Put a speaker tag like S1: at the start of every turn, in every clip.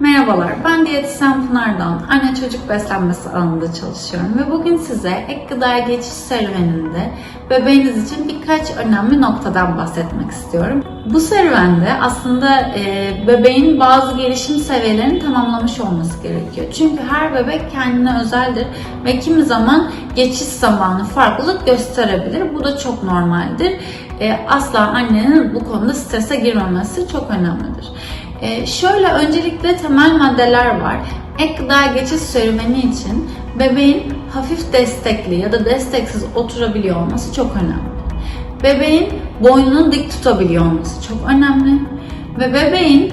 S1: Merhabalar, ben diyetisyen Pınar'dan anne çocuk beslenmesi alanında çalışıyorum ve bugün size ek gıdaya geçiş serüveninde bebeğiniz için birkaç önemli noktadan bahsetmek istiyorum. Bu serüvende aslında e, bebeğin bazı gelişim seviyelerini tamamlamış olması gerekiyor. Çünkü her bebek kendine özeldir ve kimi zaman geçiş zamanı farklılık gösterebilir. Bu da çok normaldir. E, asla annenin bu konuda strese girmemesi çok önemlidir. Ee, şöyle öncelikle temel maddeler var. Ek gıda geçiş serüveni için bebeğin hafif destekli ya da desteksiz oturabiliyor olması çok önemli. Bebeğin boynunu dik tutabiliyor olması çok önemli. Ve bebeğin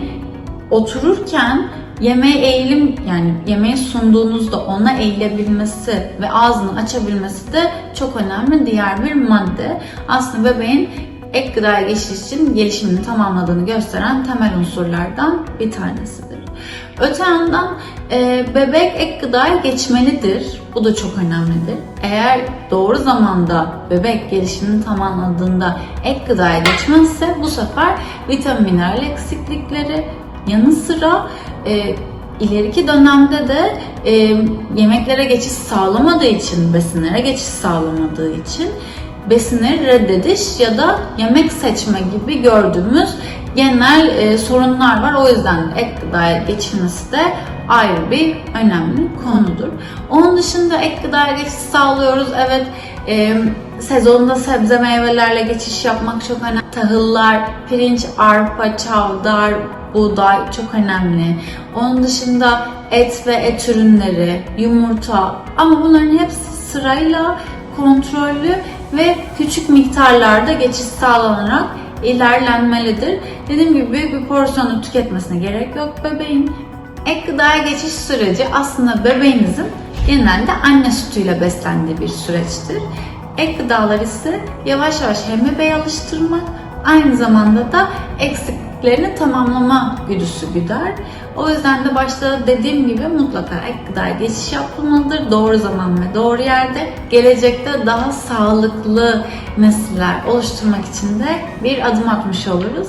S1: otururken yemeğe eğilim yani yemeği sunduğunuzda ona eğilebilmesi ve ağzını açabilmesi de çok önemli diğer bir madde. Aslında bebeğin ek gıdaya geçiş için gelişimini tamamladığını gösteren temel unsurlardan bir tanesidir. Öte yandan e, bebek ek gıdaya geçmelidir. Bu da çok önemlidir. Eğer doğru zamanda bebek gelişimini tamamladığında ek gıdaya geçmezse bu sefer vitamin mineral eksiklikleri yanı sıra e, ileriki dönemde de e, yemeklere geçiş sağlamadığı için, besinlere geçiş sağlamadığı için besinleri reddediş ya da yemek seçme gibi gördüğümüz genel e, sorunlar var. O yüzden ek gıdaya geçilmesi de ayrı bir önemli konudur. Onun dışında ek gıdaya geçiş sağlıyoruz. Evet e, sezonda sebze meyvelerle geçiş yapmak çok önemli. Tahıllar, pirinç, arpa, çavdar, buğday çok önemli. Onun dışında et ve et ürünleri, yumurta ama bunların hepsi sırayla kontrollü ve küçük miktarlarda geçiş sağlanarak ilerlenmelidir. Dediğim gibi büyük bir porsiyonu tüketmesine gerek yok bebeğin. Ek gıdaya geçiş süreci aslında bebeğinizin genelde anne sütüyle beslendiği bir süreçtir. Ek gıdalar ise yavaş yavaş hem bebeği alıştırmak aynı zamanda da eksikliklerini tamamlama güdüsü güder. O yüzden de başta dediğim gibi mutlaka ek gıdaya geçiş yapılmalıdır. Doğru zaman ve doğru yerde. Gelecekte daha sağlıklı nesiller oluşturmak için de bir adım atmış oluruz.